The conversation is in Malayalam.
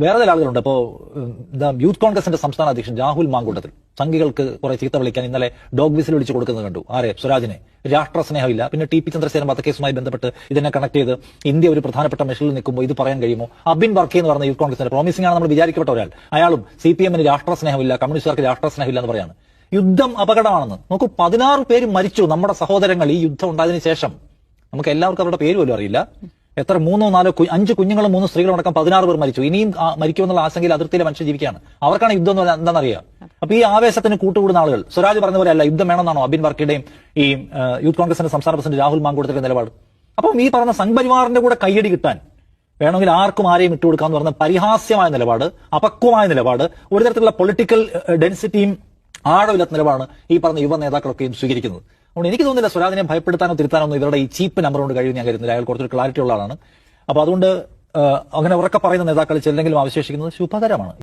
വേറെ ചില ആളുകളുണ്ട് ഇപ്പോ ഉം, യൂത്ത് കോൺഗ്രസിന്റെ സംസ്ഥാന അധ്യക്ഷൻ രാഹുൽ മാങ്കൂട്ടത്തിൽ സംഘികൾക്ക് കുറെ ചീത്ത വിളിക്കാൻ ഇന്നലെ ഡോഗ് വിസിൽ വിളിച്ചു കൊടുക്കുന്നത് കണ്ടു. ആരെ? സ്വരാജിനെ. രാഷ്ട്ര സ്നേഹമില്ല. പിന്നെ ടി പി ചന്ദ്രസേനൻ വധക്കേസുമായി ബന്ധപ്പെട്ട് ഇതിനെ കണക്ട് ചെയ്ത് ഇന്ത്യ ഒരു പ്രധാനപ്പെട്ട മെഷീനിൽ നിൽക്കുമ്പോൾ ഇത് പറയാൻ കഴിയുമോ? അബിൻ വർക്കി എന്ന് പറഞ്ഞ യൂത്ത് കോൺഗ്രസിന്റെ പ്രോമിസിംഗ് ആണ് നമ്മൾ വിചാരിക്കപ്പെട്ട ഒരാൾ. അയാളും സി പി എമ്മിന് രാഷ്ട്ര സ്നേഹമില്ല കമ്മ്യൂണിസ്റ്റുകാർക്ക് രാഷ്ട്ര സ്നേഹമില്ല എന്ന് പറയാണ്. യുദ്ധം അപകടമാണെന്ന്. നോക്കൂ പതിനാറ് പേര് മരിച്ചു നമ്മുടെ സഹോദരങ്ങൾ ഈ യുദ്ധം ഉണ്ടായതിനു ശേഷം. നമുക്ക് എല്ലാവർക്കും അവരുടെ പേര് പോലും അറിയില്ല. എത്ര? മൂന്നോ നാലോ അഞ്ച് കുഞ്ഞുങ്ങളും മൂന്ന് സ്ത്രീകളും അടക്കം പതിനാറ് പേർ മരിച്ചു. ഇനിയും മരിക്കുമെന്നുള്ള ആശങ്കയിൽ അതിർത്തിയിലെ മനുഷ്യ ജീവിക്കുകയാണ്. അവർക്കാണ് യുദ്ധം എന്ന് എന്താണെന്നറിയാം? അപ്പൊ ഈ ആവേശത്തിന് കൂട്ടുകൂടുന്ന ആളുകൾ സ്വരാജ് പറഞ്ഞ പോലെ അല്ല യുദ്ധം വേണമെന്നാണോ അബിൻ വർക്കിയുടെയും ഈ യൂത്ത് കോൺഗ്രസിന്റെ സംസ്ഥാന പ്രസിഡന്റ് രാഹുൽ മാങ്കൂടത്തിന്റെ നിലപാട്? അപ്പം ഈ പറഞ്ഞ സംഘപരിവാറിന്റെ കൂടെ കൈയടി കിട്ടാൻ വേണമെങ്കിൽ ആർക്കും ആരെയും ഇട്ടുകൊടുക്കാന്ന് പറഞ്ഞ പരിഹാസ്യമായ നിലപാട് അപക്വമായ നിലപാട് ഒരു തരത്തിലുള്ള പൊളിറ്റിക്കൽ ഡെൻസിറ്റിയും ആഴമില്ലാത്ത നിലപാടാണ് ഈ പറഞ്ഞ യുവ നേതാക്കളൊക്കെയും സ്വീകരിക്കുന്നത്. അതുകൊണ്ട് എനിക്ക് തോന്നുന്നില്ല സ്വരാജിനെ ഭയപ്പെടുത്താനോ തിരുത്താനോ ഒന്നും ഇവരുടെ ഈ ചീപ്പ് നമ്പർ കൊണ്ട് കഴിയും ഞാൻ കരുതുന്നില്ല. അയാൾ കുറച്ചൊരു ക്ലാരിറ്റി ഉള്ള ആളാണ്. അപ്പൊ അതുകൊണ്ട് അങ്ങനെ ഉറക്കെ പറയുന്ന നേതാക്കൾ ചെല്ലെങ്കിലും അവശേഷിക്കുന്നത് ശുഭകരമാണ്.